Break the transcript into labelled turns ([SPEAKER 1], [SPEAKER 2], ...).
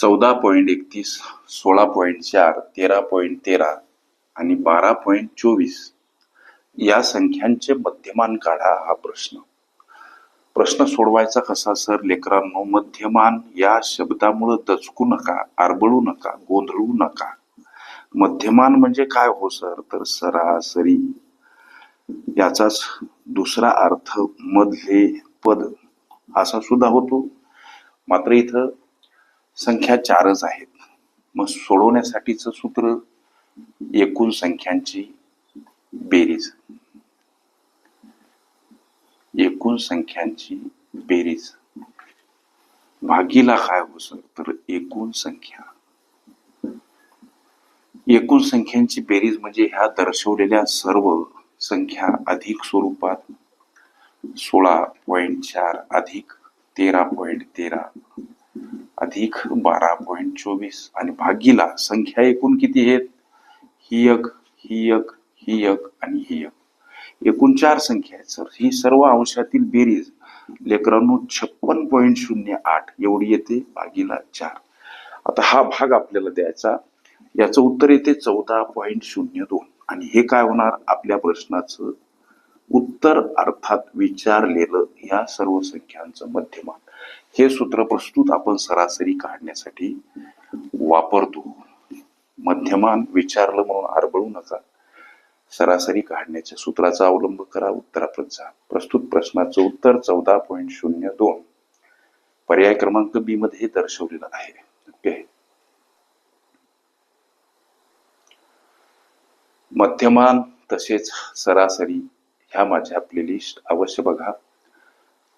[SPEAKER 1] चौदा पॉईंट एकतीस सोळा पॉईंट चार तेरा पॉईंट तेरा आणि बारा पॉईंट चोवीस या संख्यांचे मध्यमान काढा हा प्रश्न. प्रश्न सोडवायचा कसा सर? लेकरांनो मध्यमान या शब्दामुळं दचकू नका आरबळू नका गोंधळू नका. मध्यमान म्हणजे काय हो सर? तर सरासरी याचाच दुसरा अर्थ मधले पद असा सुद्धा होतो. मात्र इथं संख्या चारच आहेत. मग सोडवण्यासाठीच सूत्र एकूण संख्यांची बेरीज. एकूण संख्यांची बेरीज. भागीला काय हो सर तर एकूण संख्या. एकूण संख्यांची बेरीज म्हणजे ह्या दर्शवलेल्या सर्व संख्या अधिक स्वरूपात सोळा पॉइंट चार अधिक तेरा पॉइंट तेरा. अधिक बारा पॉईंट चोवीस आणि भागीला संख्या एकूण किती आहेत? ही एक ही एक ही एक आणि ही एक. एकूण चार संख्या आहेत सर. ही सर्व अंशातील बेरीज लेकरांनो छप्पन पॉईंट शून्य आठ एवढी येते भागीला चार. आता हा भाग आपल्याला द्यायचा. याचं उत्तर येते चौदा पॉईंट शून्य दोन. आणि हे काय होणार? आपल्या प्रश्नाचं उत्तर अर्थात विचारलेलं या सर्व संख्यांचं मध्यमान. हे सूत्र प्रस्तुत आपण सरासरी काढण्यासाठी वापरतो. मध्यमान विचारलं म्हणून आरबळू नका. सरासरी काढण्याच्या सूत्राचा अवलंब करा उत्तराप्रत प्रस्तुत प्रश्नाचं उत्तर चौदा पॉईंट शून्य दोन. पर्याय क्रमांक बी मध्ये दर्शवलेला दर्शवलेलं आहे. ओके. मध्यमान तसेच सरासरी ह्या माझ्या प्लेलिस्ट अवश्य बघा.